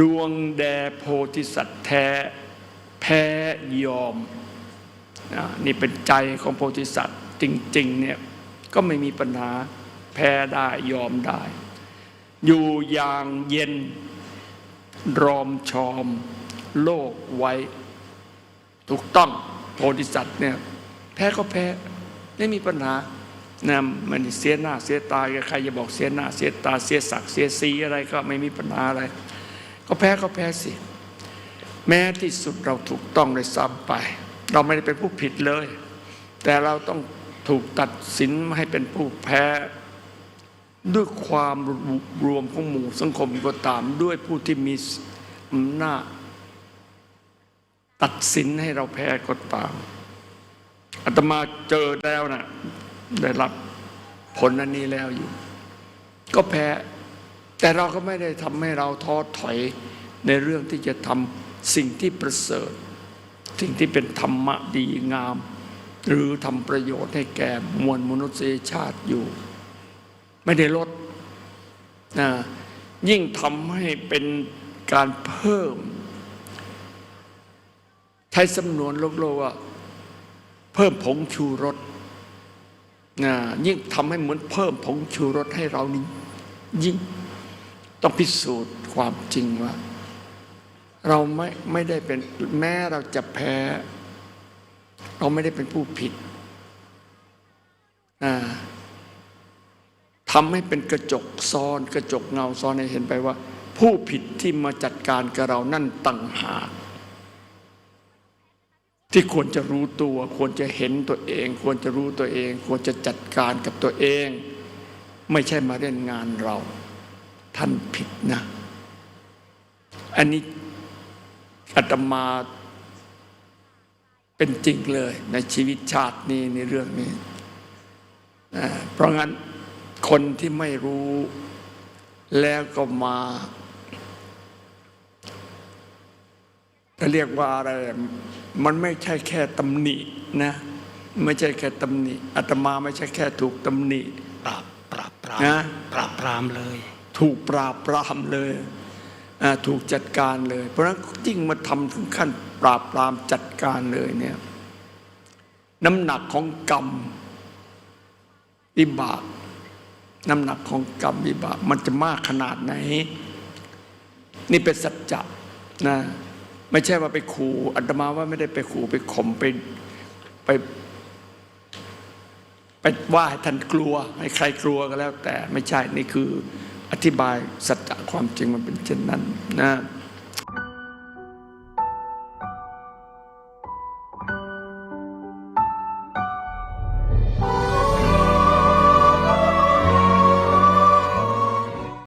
ดวงแด่โพธิสัตว์แท้แพ้ยอมนี่เป็นใจของโพธิสัตว์จริงๆเนี่ยก็ไม่มีปัญหาแพ้ได้ยอมได้ อยู่อย่างเย็นรอมชอม โลกไว้ ถูกต้องโพธิสัตว์เนี่ยแพ้ก็แพ้ไม่มีปัญหานะมันเสียหน้าเสียตาใครจะบอกเสียหน้าเสียตาเสียศักดิ์เสียสีอะไรก็ไม่มีปัญหาอะไร ก็แพ้ก็แพ้สิ แม้ที่สุดเราถูกต้องเลยซ้ำไป เราไม่ได้เป็นผู้ผิดเลย แต่เราต้องถูกตัดสินให้เป็นผู้แพ้ ด้วยความรวมของหมู่สังคมก็ตามด้วยผู้ที่มีอำนาจตัดสินให้เราแพ้ก็ตามอาตมาเจอแล้วนะได้รับผลอันนี้แล้วอยู่ ก็แพ้ แต่เราก็ไม่ได้ทำให้เราท้อถอยในเรื่องที่จะทำสิ่งที่ประเสริฐ สิ่งที่เป็นธรรมะดีงาม หรือทำประโยชน์ให้แก่มวลมนุษยชาติอยู่ ไม่ได้ลดนะยิ่งทำให้เป็นการเพิ่ม ใช้สำนวนโลกโลกว่าเพิ่มผงชูรสนะยิ่งทำให้เหมือนเพิ่มผงชูรสให้เรานี่ยิ่ง ต้องพิสูจน์ความจริงว่า เราไม่ไม่ได้เป็นแม้เราจะแพ้ เราไม่ได้เป็นผู้ผิดทำให้เป็นกระจกซ้อนกระจกเงาซ้อนให้เห็นไปว่า ผู้ผิดที่มาจัดการกับเรานั่นต่างหากที่ควรจะรู้ตัวควรจะเห็นตัวเอง ควรจะรู้ตัวเอง ควรจะจัดการกับตัวเอง ไม่ใช่มาเล่นงานเรา ท่านผิดนะ อันนี้อาตมาเป็นจริงเลย ในชีวิตชาตินี้ในเรื่องนี้ เพราะงั้นคนที่ไม่รู้แล้วก็มาจะเรียกว่าอะไร มันไม่ใช่แค่ตำหนินะ ไม่ใช่แค่ตำหนิอาตมาไม่ใช่แค่ถูกตำหนิปราบปราบปรามนะปราบปรามเลย ถูกปราบปรามเลยถูกจัดการเลย เพราะฉะนั้นยิ่งมาทำถึงขั้นปราบปรามจัดการเลยเนี่ยน้ำหนักของกรรมวิบาก น้ำหนักของกรรมวิบาก มันจะมากขนาดไหน นี่เป็นสัจจะนะไม่ใช่ว่าไปขู่อาตมาว่าไม่ได้ไปขู่ไปข่มไปไปไปว่าให้ท่านกลัว ให้ใครกลัวก็แล้ว แต่ไม่ใช่นี่คือ อธิบายสัจจะความจริงมันเป็นเช่นนั้นนะ